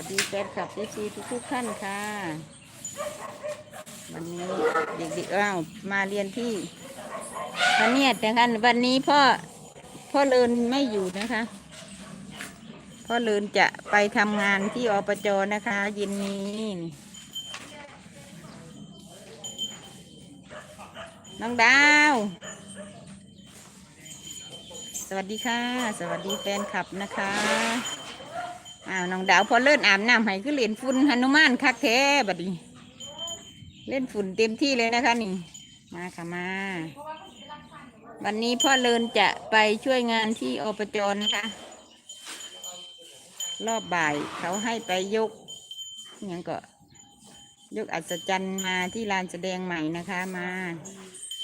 วัสดีแฟนคลับทีซีทุกทุกๆท่านค่ะ วันนี้เด็กๆอ้าวมาเรียนที่พระเนียดนะคะวันนี้พ่อพ่อเลินไม่อยู่นะคะ พ่อเลินจะไปทำงานที่อปจนะคะ เย็นนี้น้องดาว สวัสดีค่ะ สวัสดีแฟนคลับนะคะ อ้าวน้องดาวพอเล่นอาบน้ำให้คือเล่นฝุ่นหนุมานคักแท้บัดนี้เล่นฝุ่นเต็มที่เลยนะคะนี่ มาค่ะมา วันนี้พ่อเลินจะไปช่วยงานที่อปจนะคะรอบบ่ายเขาให้ไปยกอหยังก็ยกอัศจรรย์มาที่ลานแสดงใหม่นะคะมา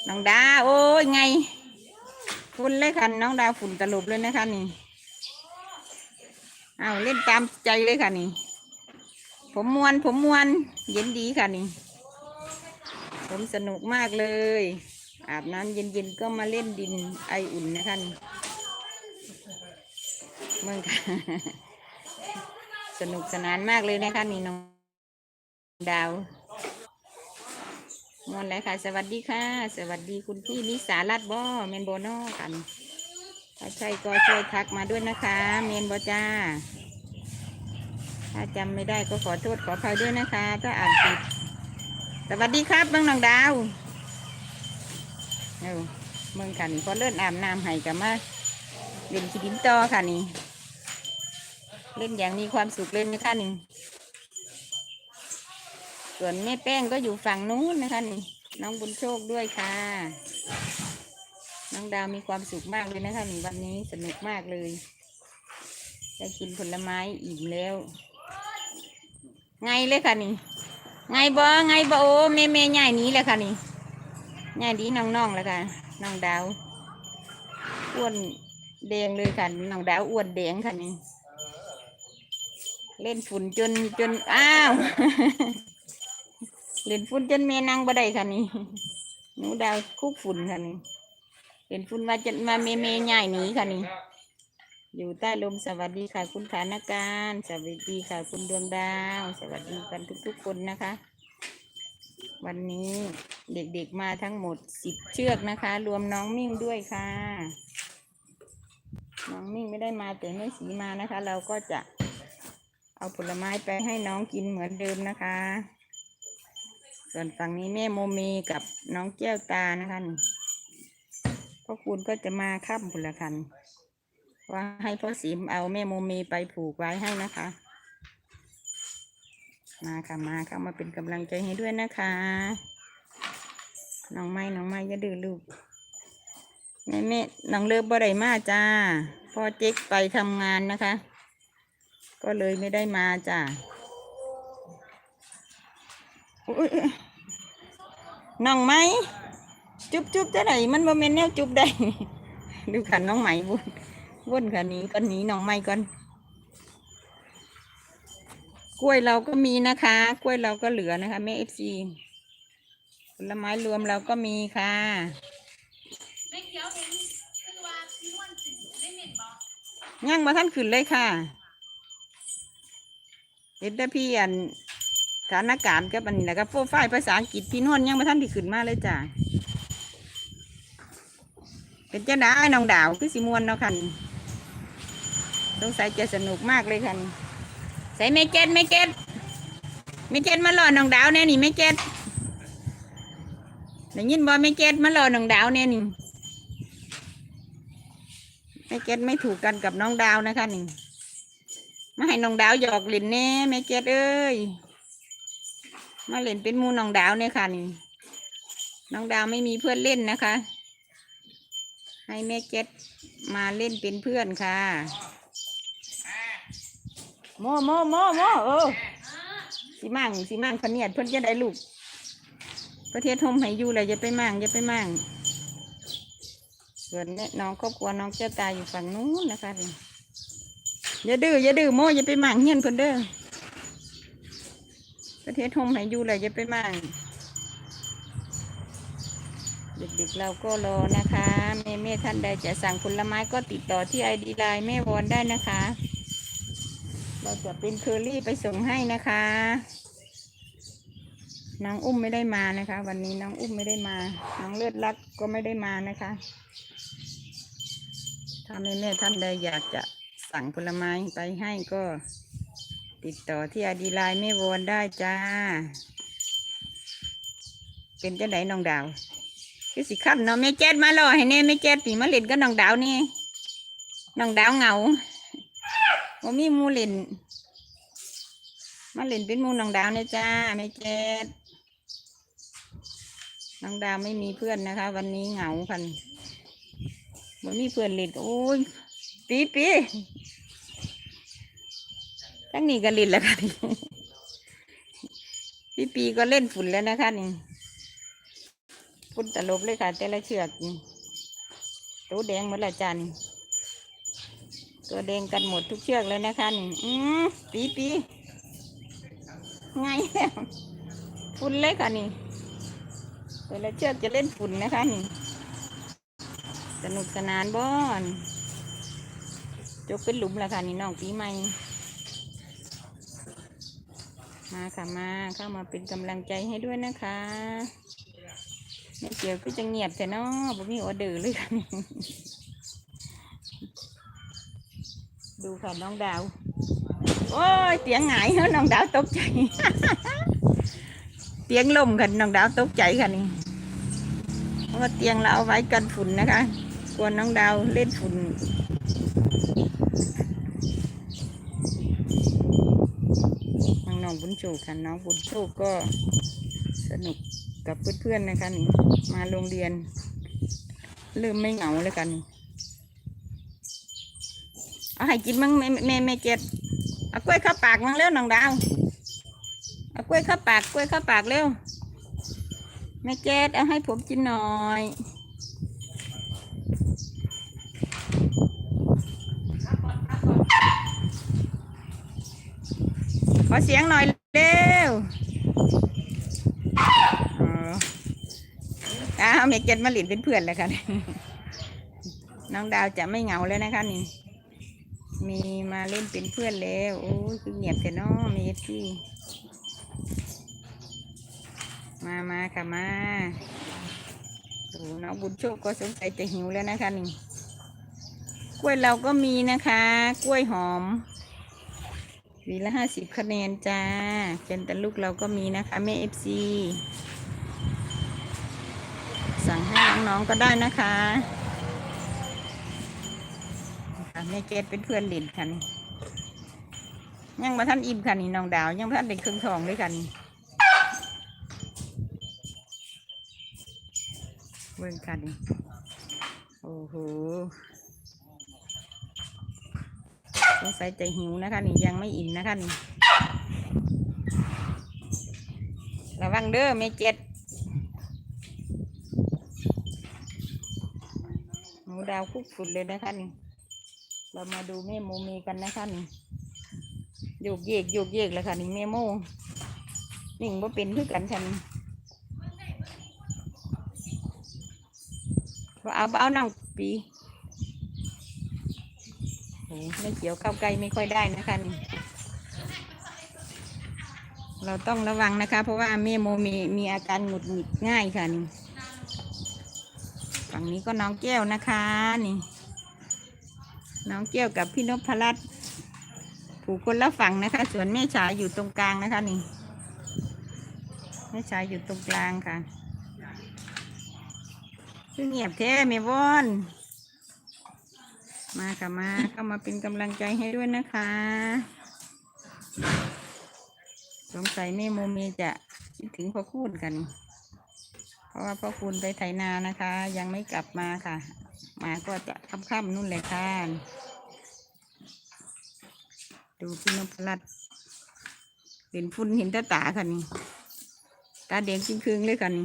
น้องดาวโอ้ยไงฝุ่นเลยค่ะน้องดาวฝุ่นตลบเลยนะคะนี่ อาเล่นตามใจเลยค่ะนี่ ผมมวน ผมมวน เย็นดีค่ะนี่ ผมสนุกมากเลย อาบน้ำเย็นๆก็มาเล่นดินไออุ่นนะคะนี่เมืองค่ะสนุกสนานมากเลยนะคะนี่น้องดาวมวนเลยค่ะ สวัสดีค่ะ สวัสดีคุณพี่นิสาลัดบ่เมนโบโนกัน ถ้าใช่ก็ช่วยทักมาด้วยนะคะ เมนบอจ้า ถ้าจำไม่ได้ก็ขอโทษขออภัยด้วยนะคะ ถ้าอ่านผิด สวัสดีครับเมืองนองดาวเออเมืองขันพอเลื่อนอาบน้ำให้กับมาเล่นขีดินต่อค่ะนี่ เล่นอย่างมีความสุขเล่นนะคะนี่ส่วนแม่แป้งก็อยู่ฝั่งนู้นนะคะนี่ น้องบุญโชคด้วยค่ะ น้องดาวมีความสุขมากเลยนะคะหนี่วันนี้สนุกมากเลย ได้กินผลไม้อิ่มแล้ว ไงเลยค่ะนี่ ไงบ่ไงบ่โอ้แม่แม่ใหญ่นี้แหละค่ะนี่ใหญ่ดีน้องน้องๆแล้วค่ะน้องดาวอ้วนแดงเลยค่ะน้องดาวอ้วนแดงค่ะนี่เล่นฝุ่นจนจนอ้าวเล่นฝุ่นจนแม่นั่งบ่ได้ค่ะนี่หนูดาวคุกฝุ่นค่ะนี่ เล่นฝุ่นมาจนมาแม่แม่ใหญ่หนีค่ะนี่ อยู่ใต้ลมสวัสดีค่ะคุณขานการสวัสดีค่ะคุณดวงดาว สวัสดีกันทุก ๆ คนนะคะ วันนี้เด็กๆมาทั้งหมดสิบเชือกนะคะ รวมน้องมิ่งด้วยค่ะ น้องมิ่งไม่ได้มาแต่ไม่สีมานะคะ เราก็จะเอาผลไม้ไปให้น้องกินเหมือนเดิมนะคะ ส่วนฝั่งนี้แม่โมเมกับน้องแก้วตานะคะนี่ พ่อคุณก็จะมาค่ำผละคัน ว่าให้พ่อสิมเอาแม่โมเมไปผูกไว้ให้นะคะ มาค่ะมาเข้ามาเป็นกำลังใจให้ด้วยนะคะ น้องไม้น้องไม้อย่าดื้อลูกแม่แม่น้องเลิฟบ่ได้มาจ้าพ่อเจ๊กไปทำงานนะคะ ก็เลยไม่ได้มาจ้าน้องไม้ จุบจุ๊บจะไหนมันบ่แม่นแนวจุบได้ ดูขันน้องไหมบุญว่นค่ะหนี้ก่อนหนี้น้องไม้ก่อน กล้วยเราก็มีนะคะ กล้วยเราก็เหลือนะคะแม่เอฟซีผลไม้รวมเราก็มีค่ะไม่เขียวเห็นคือว่าพี่ม่วนได้เม็ดบอย่างมาท่านขึ้นเลยค่ะเห็นแต่พี่อันสถานการณ์กับอันนี้แหละครับโปรไฟล์ภาษาอังกฤษพี่นวลยังมาท่านที่ขึ้นมาเลยจ้ะ เป็นเจ้าหน้าน้องดาวคือสิมวนเนาะค่ะนี่สงสัยจะสนุกมากเลยค่ะนี่ใส่ไม่เก็ตไม่เก็ตไม่เก็ตมาหล่อน้องดาวแน่นี่ไม่เก็ตได้ยินบอไม่เก็ตมาหล่อน้องดาวแน่นี่ไม่เก็ตไม่ถูกกันกับน้องดาวนะคะนี่มาให้น้องดาวหยอกเล่นแน่ไม่เก็ตเอ้ยมาเล่นเป็นมูน้องดาวเนี่ยค่ะนี่น้องดาวไม่มีเพื่อนเล่นนะคะ ให้แม่เจ็ดมาเล่นเป็นเพื่อนค่ะ โมโมโมโมเออสิมั่งสิมั่งพะเนียดเพื่อนจะได้ลูกประเทศทมให้อยู่เลยอย่าไปมั่งอย่าไปมั่งส่วนเนี่ยน้องครอบครัวน้องเจ้าตายอยู่ฝั่งนู้นนะคะนี่อย่าดื้ออย่าดื้อโมอย่าไปมั่งเฮียนเพิ่นเด้อประเทศทมให้อยู่เลยจะไปมั่งเด็กๆเราก็รอนะคะแม่แม่ท่านใดจะสั่งผลไม้ก็ติดต่อที่ไอดีไลน์แม่วอนได้นะคะ เราจะเป็นเคอรี่ไปส่งให้นะคะน้องอุ้มไม่ได้มานะคะ วันนี้น้องอุ้มไม่ได้มาน้องเลือดรักก็ไม่ได้มานะคะถ้าแม่ๆท่านใดอยากจะสั่งผลไม้ไปให้ก็ ติดต่อที่ไอดีไลน์ไม่วอนได้จ้าเป็นจะไหนน้องดาว คือสิครับเนาะแม่แจ๊ดมารอให้แน่แม่แจ๊ดปีมาเล่นกับน้องดาวนี่น้องดาวเหงาว่ามีมูเล่นมาเล่นเป็นมูน้องดาวเนี่ยจ้าแม่แจ๊ดน้องดาวไม่มีเพื่อนนะคะ วันนี้เหงาคันบ่มีเพื่อนเล่นโอ้ยปีปีทั้งนี้ก็เล่นแล้วค่ะนี่ปีก็เล่นฝุ่นแล้วนะคะนี่ ฝุ่นตลบเลยค่ะ แต่ละเชือกตัวแดงหมดละจันตัวแดงกันหมดทุกเชือกเลยนะคะนี่อืมปีปีไงแล้วฝุ่นเลยค่ะนี่แต่ละเชือกจะเล่นฝุ่นนะคะนี่สนุกสนานบ้อนจกเป็นหลุมแล้วค่ะนี่น้องปีใหม่มาค่ะมาเข้ามาเป็นกำลังใจให้ด้วยนะคะ ไม่เกี่ยวก็จะเงียบแต่นาะบ่มีออเดอร์เลยค่ะดูค่ะน้องดาว โอ้ยเตียงหงายเฮ้ยน้องดาวตกใจ เตียงลมค่ะน้องดาวตกใจค่ะนี่เพราะว่าเตียงเราเอาไว้กันฝุ่นนะคะกลัวน้องดาวเล่นฝุ่นน้องบุญโชคค่ะน้องบุญโชคก็สนุก กับเพื่อนๆนะคะนี่มาโรงเรียน เริ่มไม่เหงาเลยกันเอาให้กินมั้งแม่แม่แม่เจ็ดเอากล้วยเข้าปากมั้งเร็วน้องดาวเอากล้วยเข้าปากกล้วยเข้าปากเร็วแม่เจ็ดเอาให้ผมกินหน่อยขอเสียงหน่อยเร็ว อ้าวเมเกตมาหลินเป็นเพื่อนแล้วค่ะ น้องดาวจะไม่เหงาแล้วนะคะนี่ มีมาเล่นเป็นเพื่อนแล้ว โอ้ยคือเงียบแต่น้อเมซี่มามาค่ะมาโอ้น้องบุญโชคก็สงสัยจะหิวแล้วนะคะนี่ กล้วยเราก็มีนะคะ กล้วยหอมวีละห้าสิบคะแนนจ้าเจนแต่ลูกเราก็มีนะคะแม่เอฟซี สั่งให้น้องๆก็ได้นะคะแม่เกดเป็นเพื่อนล่นค่ะนี่ยังมาท่านอิ่มค่ะนี่น้องดาว ยังท่านเป็นเครื่องทองด้วยค่ะนี่เบิ่งค่ะนี่โอ้โหสงสัยจะหิวนะคะนี่ยังไม่อิ่มนะคะนี่ระวังเด้อไม่เจ็ด นูดาวคุกฝุ่นเลยนะคะนี่เรามาดูแม่โมเมกันนะคะนี่โยกเยกโยกเยกแล้วค่ะนี่แม่โมนิ่งว่าเป็นคือกันฉันว่าเอาเอานั่งปีโอ้ไม่เกี่ยวเข้าใกล้ไม่ค่อยได้นะคะนี่เราต้องระวังนะคะ เพราะว่าเมโมมีมีอาการหงุดหงิดง่ายค่ะนี่ ฝั่งนี้ก็น้องแก้วนะคะนี่ น้องแก้วกับพี่นพรัตน์ผูกคนละฝั่งนะคะ ส่วนแม่ฉายอยู่ตรงกลางนะคะนี่แม่ฉายอยู่ตรงกลางค่ะคือเงียบแท้เมวอนมาค่ะมาเข้ามาเป็นกำลังใจให้ด้วยนะคะ สงสัยแม่โมเมจะคิดถึงพ่อคูณกัน ราะว่าพ่อคูณไปไถนานะคะ ยังไม่กลับมาค่ะ มาก็จะค่ำๆนู่นเลยค่ะดูพี่นพรัตน์เห็นฝุ่นเห็นตาตาค่ะนี่ตาแดงจิ้งคืงเลยค่ะนี่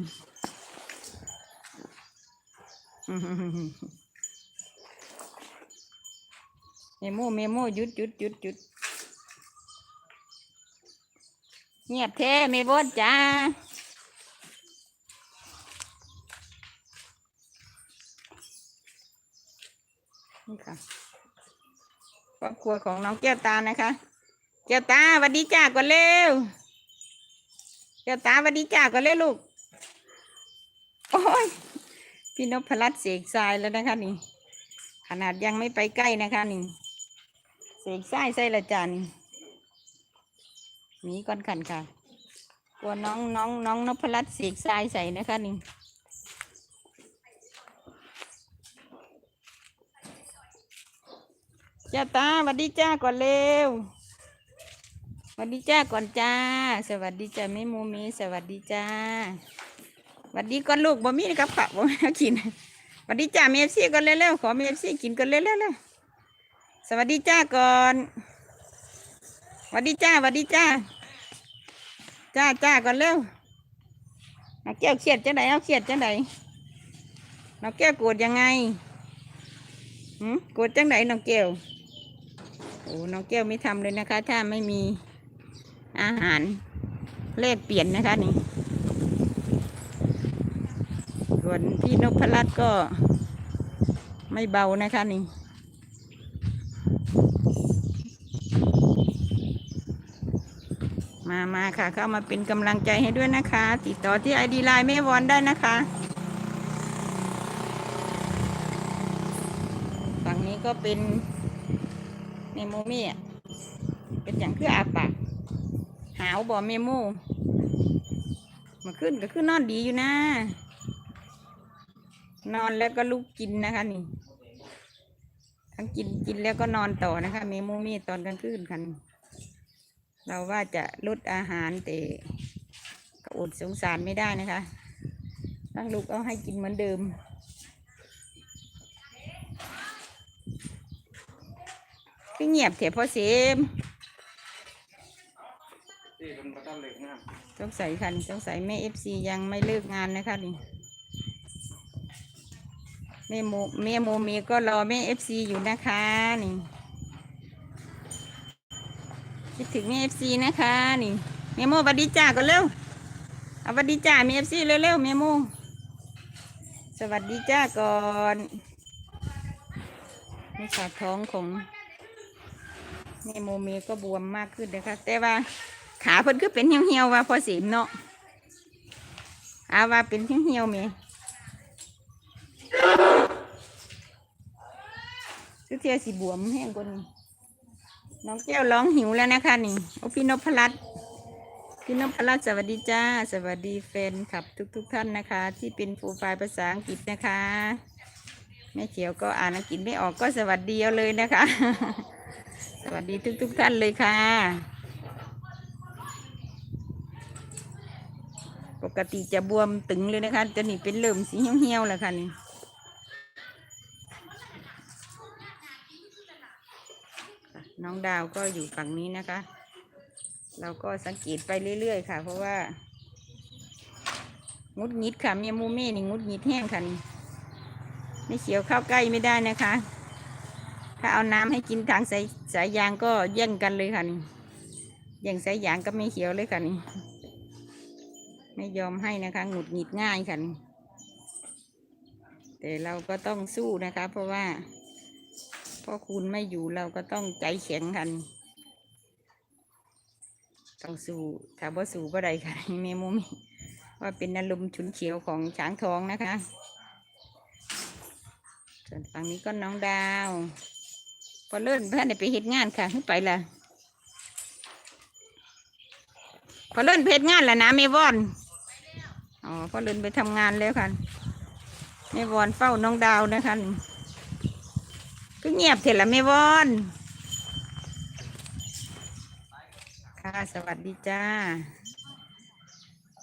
เมโมเมโมหยุดหยุดหยุดหยุดเงียบแท้ไม่บดจ้า นี่ค่ะครอบครัวของน้องแก้วตานะคะ แก้วตาหวัดดีจ้าก่อนเร็ว แก้วตาหวัดดีจ้าก่อนเร็วลูก โอ้ย พี่นพรัตน์เสกทรายแล้วนะคะนี่ ขนาดยังไม่ไปใกล้นะคะนี่ เสกทรายใส่ละจานี่หนีก่อนกันค่ะ กลัวน้องน้องน้องนพรัตน์เสกทรายใส่นะคะนี่ จ้าตาสวัสดีจ้าก่อนเร็วสวัสดีจ้าก่อนจ้า สวัสดีจ้าแม่มเมสวัสดีจ้าสวัสดีก่อนลูกบ่มีกับข้าวบ่มีให้กินสวัสดีจ้าเมฟซี่ก่อนเร็วๆขอเมฟซี่กินก่อนเร็วๆๆสวัสดีจ้าก่อนสวัสดีจ้าสวัสดีจ้า จ้าจ้าก่อนเร็วน้องแก้วเครียดจังไดเอาเครียดจังไดน้องแก้วโกรธยังไงหืมโกรธจังไดน้องแก้ว อ้น้องแก้วไม่ทำเลยนะคะ ถ้าไม่มีอาหารแลกเปลี่ยนนะคะนี่ส่วนพี่นพรัตน์ก็ไม่เบานะคะนี่มามาค่ะ เข้ามาเป็นกำลังใจให้ด้วยนะคะ ติดต่อที่ไอดีไลน์แม่วอนได้นะคะ ฝั่งนี้ก็เป็น มโมมี่เป็นอย่างคืออาปากหาวบ่เมโมมาขึ้นก็คือนอนดีอยู่นะ นอนแล้วก็ลุกกินนะคะนี่ ทั้งกินกินแล้วก็นอนต่อนะคะเมโมมี่ตอนกลางคืนคันเราว่าจะลดอาหารแต่ก็อดสงสารไม่ได้นะคะ ตั้งลูกเอาให้กินเหมือนเดิม คือเงียบเถอะพ่อเสมที่เป็นประตันเหล็กงามสงสัยค่ะนี่สงสัยแม่เอฟซียังไม่เลิกงานนะคะนี่แม่โมแม่โมเมก็รอแม่เอฟซีอยู่นะคะนี่คิดถึงแม่เอฟซีนะคะนี่แม่โมสวัสดีจ้าก่อนเร็วเอาสวัสดีจ้าแม่เอฟซีเร็วๆแม่โมสวัสดีจ้าก่อนนี่ขาท้องของ แม่โมเมก็บวมมากขึ้นนะคะ แต่ว่าขาเพิ่นคือเป็นเหี่ยวๆว่าพอสิมเนาะอาว่าเป็นเหี่ยวๆแหมคือเทียสิบวมแห้งกว่านี้น้องแก้วร้องหิวแล้วนะคะนี่โอ้พี่นพรัตน์พี่นพรัตน์สวัสดีจ้า สวัสดีแฟนคลับทุก ๆทท่านนะคะ ที่เป็นโปรไฟล์ภาษาอังกฤษนะคะแม่เขียวก็อ่านอังกฤษไม่ออกก็สวัสดีเอาเลยนะคะ สวัสดีทุกๆท่านเลยค่ะ ปกติจะบวมตึงเลยนะคะจะนี่เป็นเริ่มสีเหี่ยวๆแล้วค่ะนี่น้องดาวก็อยู่ฝั่งนี้นะคะ เราก็สังเกตไปเรื่อยๆค่ะ เพราะว่างุดหงิดค่ะเมียมูเม่นี่งุดหงิดแห้งค่ะนี่ไม่เขียวเข้าใกล้ไม่ได้นะคะ ถ้าเอาน้ำให้กินทางสายสายยางก็แย่งกันเลยค่ะนี่แย่งสายยางก็ไม่เขียวเลยค่ะนี่ไม่ยอมให้นะคะหงุดหงิดง่ายค่ะนี่แต่เราก็ต้องสู้นะคะ เพราะว่าพ่อคุณไม่อยู่เราก็ต้องใจแข็งค่ะนี่ต้องสู้ถ้าบ่าสู้ก็ได้ค่ะนี่แม่มุมว่าเป็นอารมณ์ฉุนเฉียวของช้างทองนะคะ ส่วนฝั่งนี้ก็น้องดาว พอเลื่นเพื่อนได้ไปเฮ็ดงานค่ะขึ้นไปละพอเลื่นเฮ็ดงานแล้วนะเมวอนอ๋อพอเลินไปทำงานแล้วค่ะแม่วอนเฝ้าน้องดาวนะคะก็เงียบเถอะละแม่วอน ค่ะสวัสดีจ้า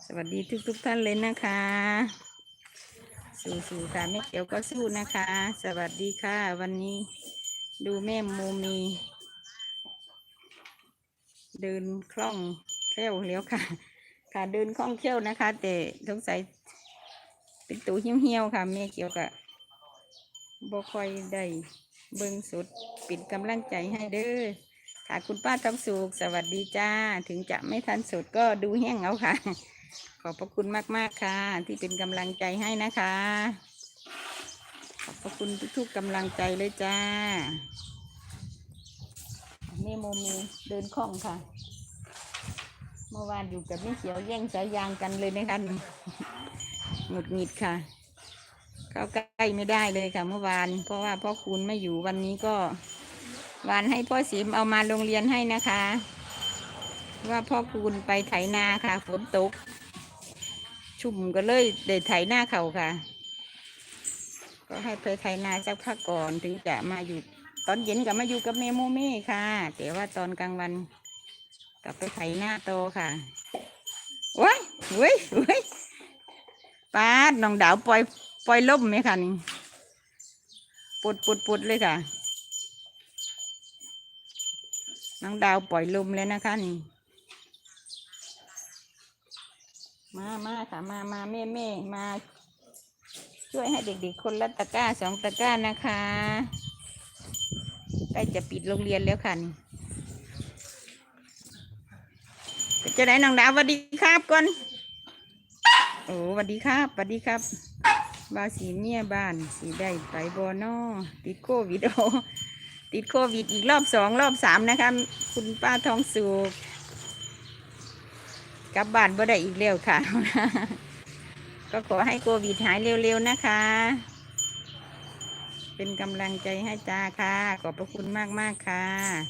สวัสดีทุกทุกๆท่านเลยนะคะ สู้ๆค่ะแม่เขียวก็สู้นะคะ สวัสดีค่ะวันนี้ ดูแม่โมมี เดินคล่องแคล่วเลี้ยวค่ะ ค่ะเดินคล่องแคล่วนะคะ แต่สงสัยเป็นตัวเหี่ยวๆค่ะแม่เกี่ยวกับบ่ค่อยได้เบิ่งสุดปิดกำลังใจให้เด้อค่ะคุณป้าทองสุขสวัสดีจ้า ถึงจะไม่ทันสุดก็ดูแห้งเอาค่ะ ขอบพระคุณมาก ๆ ค่ะ ที่เป็นกำลังใจให้นะคะ ขอบพระคุณทุกๆกำลังใจเลยจ้าแม่โมมีเดินคล่องค่ะ เมื่อวานอยู่กับแม่เขียวแย่งสายยางกันเลยนะคะหงุดหงิดค่ะ เข้าใกล้ไม่ได้เลยค่ะ เมื่อวาน เพราะว่าพ่อคุณไม่อยู่วันนี้ก็วานให้พ่อสิมเอามาโรงเรียนให้นะคะ ว่าพ่อคุณไปไถนาค่ะ ฝนตก ชุ่มก็เลยได้ไถหน้าเขาค่ะ ก็ให้ไปไถนาสักพักก่อนถึงจะมาอยู่ ตอนเย็นก็มาอยู่กับเมโมเม่ค่ะ แต่ว่าตอนกลางวันกลับไปไถนาโตค่ะว้ยเว้ยเว้ยป้าดน้องดาวปล่อยปล่อยล่มไหมคะนี่ปุดปุดปุดเลยค่ะ น้องดาวปล่อยลมแล้วนะคะนี่มามาค่ะมามาแม่แม่มา ช่วยให้เด็กๆ คนละตะกร้าสองตะกร้านะคะใกล้จะปิดโรงเรียนแล้วค่ะนี่จะไหนน้องดาวสวัสดีครับก่อนโอ้สวัสดีครับสวัสดีครับบาสีเมียบ้านสีได้ไปบอนอติดโควิดโอติดโควิดอีกรอบสองรอบสามนะคะคุณป้าทองสุกกลับบ้านบ่ได้อีกแล้วค่ะ ก็ขอให้โควิดหายเร็วๆนะคะ เป็นกำลังใจให้จ้าค่ะ ขอบพระคุณมากๆค่ะ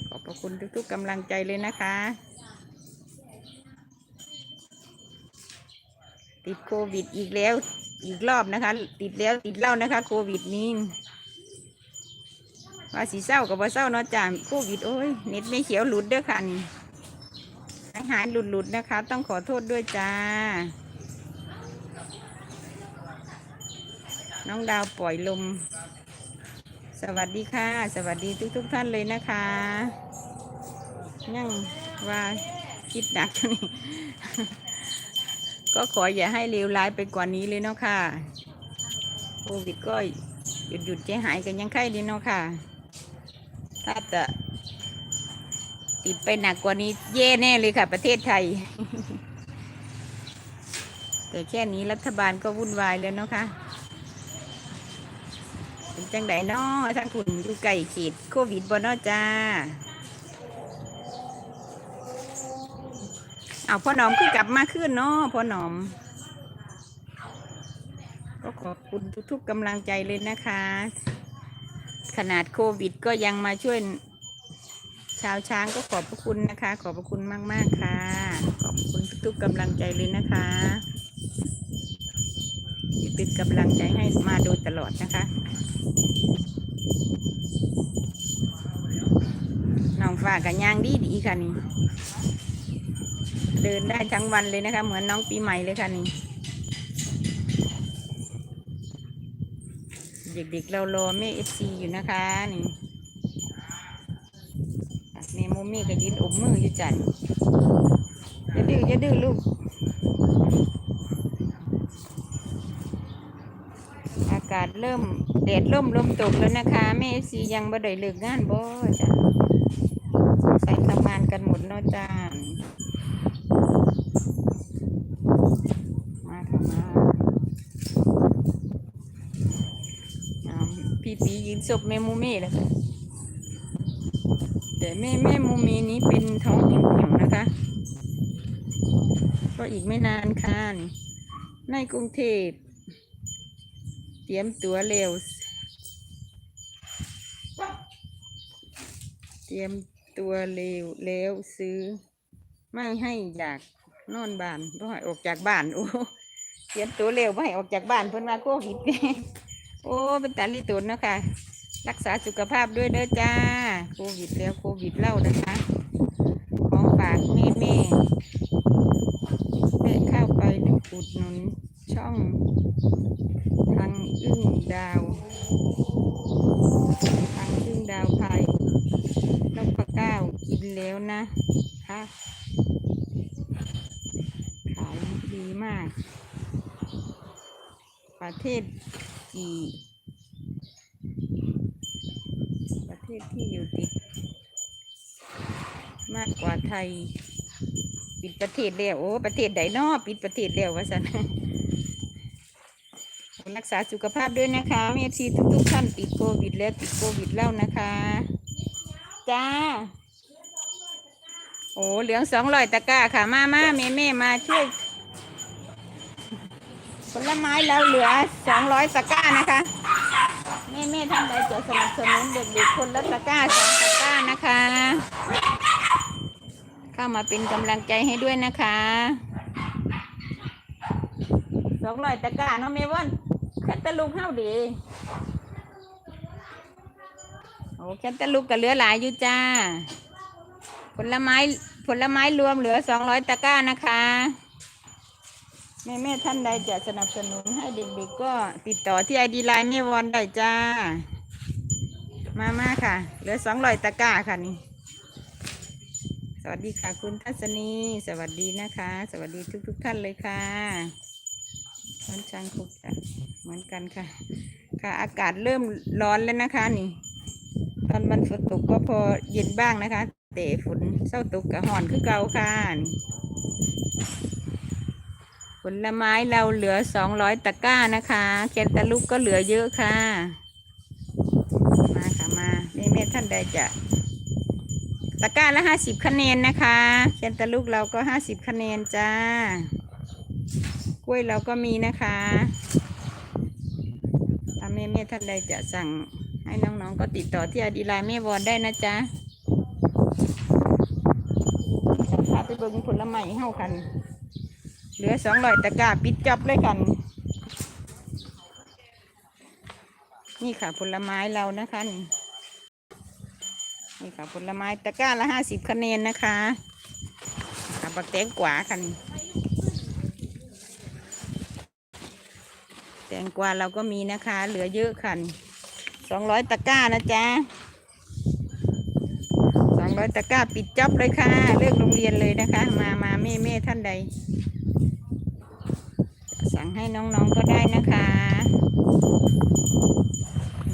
ขอบพระคุณทุกๆกำลังใจเลยนะคะ ติดโควิดอีกแล้วอีกรอบนะคะ ติดแล้วติดเล่านะคะโควิดนี้ว่าสีเศร้ากับว่าเศร้าเนาะจ้าโควิดโอ้ยเน็ตไม่เขียวหลุดเด้อค่ะนี่หายหลุดหลุดๆนะคะ ต้องขอโทษด้วยจ้า น้องดาวปล่อยลม สวัสดีค่ะ สวัสดีทุกๆทท่านเลยนะคะยังว่าคิดหนักอยู่นี่ก็ขออย่าให้เลวร้ายไปกว่านี้เลยเนาะค่ะโควิดก็หยุดหยุดใจหายกันยังไข้ดีเนาะค่ะ ถ้าจะติดไปหนักกว่านี้เย่แน่เลยค่ะ ประเทศไทย แต่แค่นี้รัฐบาลก็วุ่นวายแล้วเนาะค่ะ เป็นจังไดนาะทางคุณอยู่ไก่เขตโควิดบ่เนาะจ้า เอาพ่อหนอมคือกลับมาขึ้นเนาะพ่อหนอม ก็ขอบคุณทุกๆกำลังใจเลยนะคะ ขนาดโควิดก็ยังมาช่วยชาวช้างก็ขอบพระคุณนะคะ ขอบพระคุณมาก ๆ ค่ะ ขอบคุณทุกๆกำลังใจเลยนะคะ เป็นกำลังใจให้มาโดยตลอดนะคะ น้องฝากกันย่างดีดีค่ะนี่ เดินได้ทั้งวันเลยนะคะ เหมือนน้องปีใหม่เลยค่ะนี่ เด็กๆเรารอแม่เอฟซีอยู่นะคะนี่แม่โมมี่ก็ยืนอบมืออยู่จันอย่าดื้ออย่าดื้อลูก อาศเริ่มแดดร่มลมตกแล้วนะคะแม่ซียังบ่ได้เลิกงานบ่จ้ะใส่ทำงานกันหมดเนาะจ้ามาค่ะมาเอาพี่ปียืนศพแม่มูเม่แล้วค่ะแต่แม่แม่มูเม่นี้เป็นท้องหิวหิวๆนะคะ ก็อีกไม่นานค่ะนี่ในกรุงเทพ เตรียมตัวเร็ว เตรียมตัวเร็วแล้วซื้อ ไม่ให้อยากนอนบ้านบ่ให้ออกจากบ้านโอ้เตรียมตัวเร็วบ่ให้ออกจากบ้านเพิ่นว่าโควิดโอ้เป็นตาลิตุนเนาะค่ะ รักษาสุขภาพด้วยเด้อจ้า โควิดแล้วโควิดเล่านะคะ ของฝากแม่แม่แม่เข้าไปอุดหนุนช่องทางอึ้ง ดาวทางอึ้งดาวไทยนกพะเก้ากินแล้วนะค่ะขายดีมาก ประเทศกี่ประเทศที่อยู่ติด มากกว่าไทย ปิดประเทศแล้วโอ้ประเทศใดนอปิดประเทศแล้ววะสัน รักษาสุขภาพด้วยนะคะเมทีทุกๆท่านติดโควิดแล้วติดโควิดแล้วนะคะ จ้า โอ้เหลืองสองร้อยตะกร้าค่ะ มามาเมเม่มาช่วยผลไม้เราเหลือสองร้อยตะกร้านะคะแม่แม่ท่านใดจะสนับสนุนเด็กๆคนละตะกร้าสองตะกร้านะคะ เข้ามาเป็นกำลังใจให้ด้วยนะคะสองร้อยตะกร้าเนาะเมวอน แตตาลูกเฮาดีโอ้แคตตาลูกก็เหลือหลายอยู่จ้า ผลไม้ผลไม้รวมเหลือสองร้อยตะกร้านะคะแม่แม่ท่านใดจะสนับสนุนให้เด็กๆก็ติดต่อที่ไอดีไลน์แม่วอนได้จ้า มามาค่ะ เหลือสองร้อยตะกร้าค่ะนี่ สวัสดีค่ะคุณทัศนี สวัสดีนะคะ สวัสดีทุกๆท่านเลยค่ะ วันช้างคุกจ้ะเหมือนกันค่ะ ค่ะ อากาศเริ่มร้อนแล้วนะคะ นี่ ตอนวันฝนตกก็พอเย็นบ้างนะคะ แต่ฝนเศร้าตกกะห่อนคือเก่าค่ะผลไม้เราเหลือสองร้อยตะกร้านะคะแคนตาลูกก็เหลือเยอะค่ะ มาค่ะมาแม่แม่ท่านใดจะตะกร้าละห้าสิบคะแนนนะคะแคนตาลูกเราก็ห้าสิบคะแนนจ้า กล้วยเราก็มีนะคะถ้าแม่แม่ท่านใดจะสั่งให้น้องๆก็ติดต่อที่อดีไลน์แม่วอนได้นะจ๊ะสัมภาไปเบิ่งผลไม้เฮากัน เหลือสองร้อยตะกร้าปิดจับเลยกัน นี่ค่ะผลไม้เรานะคะนี่นี่ค่ะผลไม้ตะกร้าละห้าสิบคะแนนนะคะค่ะบักแตงกวาค่ะนี่แต งกวาเราก็มีนะคะ เหลือเยอะค่ะสองร้อยตะกร้านะจ๊ะสองร้อยตะกร้าปิดจ็อบเลยค่ะ เลิกโรงเรียนเลยนะคะ มามาแม่แม่ท่านใด สั่งให้น้องๆก็ได้นะคะ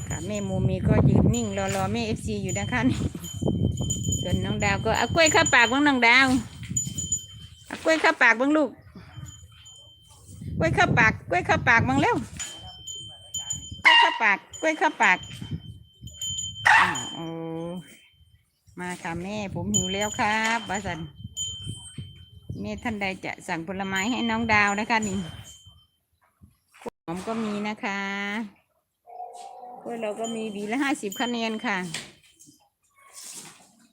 ค่ะแม่โมมีก็ยืนนิ่งรอรอแม่เอฟซีอยู่นะคะนี่ส่วนน้องดาวก็เอากล้วยข้าปากบ้างน้องดาวเอากล้วยข้าปากบ้างลูก ล้วยข้าปากกล้วยข้าปากบ้างเร็วกล้วยข้าปากกล้วยข้าปากโอ้มาค่ะแม่ผมหิวแล้วครับบาสันแม่ท่านใดจะสั่งผลไม้ให้น้องดาวนะคะนี่หอมก็มีนะคะกล้วยเราก็มีหวีละห้าสิบคะแนนค่ะ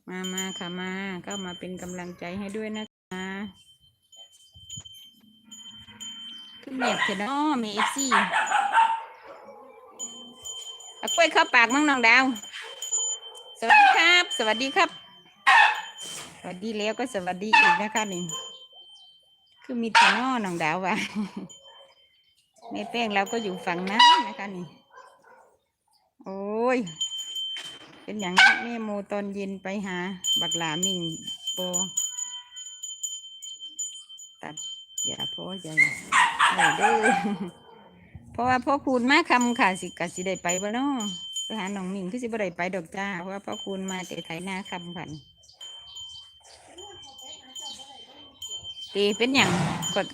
มามาค่ะมาก็มาเป็นกำลังใจให้ด้วยนะคะ ขึ้นเน็ตเสร็จแล้วอ๋อมีเอฟซีเอากล้วยเข้าปากมั่งน้องดาว สวัสดีครับ สวัสดีครับ สวัสดีแล้วก็สวัสดีอีกนะคะนี่ คือมีแต่นอน้องดาวว่ะแม่แป้งเราก็อยู่ฝั่งนั้นนะคะนี่ โอ้ย เป็นอย่างนี้แม่โมตอนเย็นไปหา บักหลามิงโปตัดอย่าพ่อใหญ่ ได้เด้อเพราะว่าพ่อคูณมาคำค่ะสิกะสิได้ไปบ่เนาะไปหาหนองหมิงคือสิบ่ได้ไปดอกจ้า เพราะว่าพ่อคูณมาแต่ไถนาคำค่ะตีเป็นอย่างกด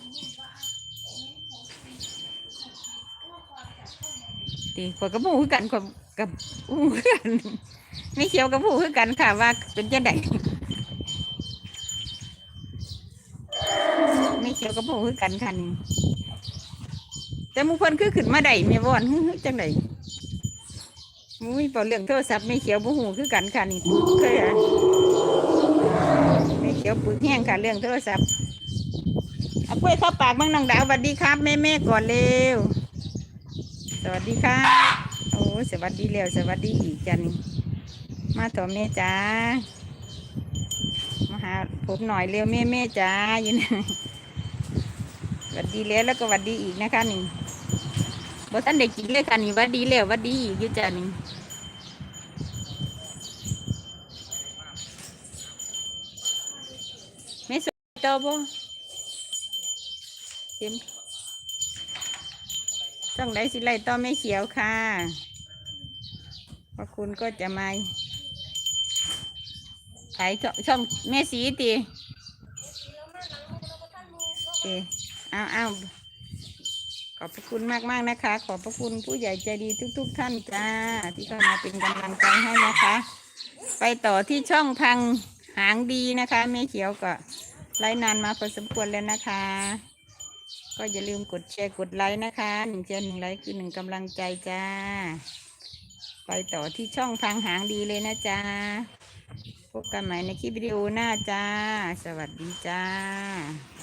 ตีขอยกับผู้คือกันขอยกับผู้กันไม่เขียวกับผู้คือกันค่ะว่าเป็นจังไดไม่เขียวกับผู้คือกันค่ะนี่ แต่มูเพิ่นคือขึ้นมาได้แม่วอนฮึฮึจังไดมุ้ยพอเรื่องโทรศัพท์ไม่เขียวบ่หูคือกันค่ะนี่เคยอะไม่เขียวปึกแห้งค่ะเรื่องโทรศัพท์เอากล้วยเข้าปากบ้างน้องดาวสวัสดีครับแม่แม่ก่อนเร็วสวัสดีค่ะโอ้สวัสดีเร็วสวัสดีอีกจันมาถอแม่จ้ามาหาผมหน่อยเร็วแม่แม่จ้าอยู่นะสวัสดีแล้วแล้วก็สวัสดีอีกนะคะนี่ บ่ท่านได้กินเลยค่ะนี่วัดดีแล้ววัดดีอีกอยู่จ้านี่ไม่สวยต่อบ่เต็มช่องไดสิไลต่อไม่เขียวค่ะพระคุณก็จะมาขายช่ช่องแม่สีตีตีเอาเอา ขอบพระคุณมากมากนะคะ ขอบพระคุณผู้ใหญ่ใจดีทุกๆท่านจ้า ที่เข้ามาเป็นกำลังใจให้นะคะ ไปต่อที่ช่องทางหางดีนะคะแม่เขียวก็ไลฟ์นานมาพอสมควรแล้วนะคะ ก็อย่าลืมกดแชร์กดไลค์นะคะหนึ่งแชร์หนึ่งไลค์คือหนึ่งกำลังใจจ้า ไปต่อที่ช่องทางหางดีเลยนะจ๊ะพบกันใหม่ในคลิปวิดีโอหน้าจ้า สวัสดีจ้า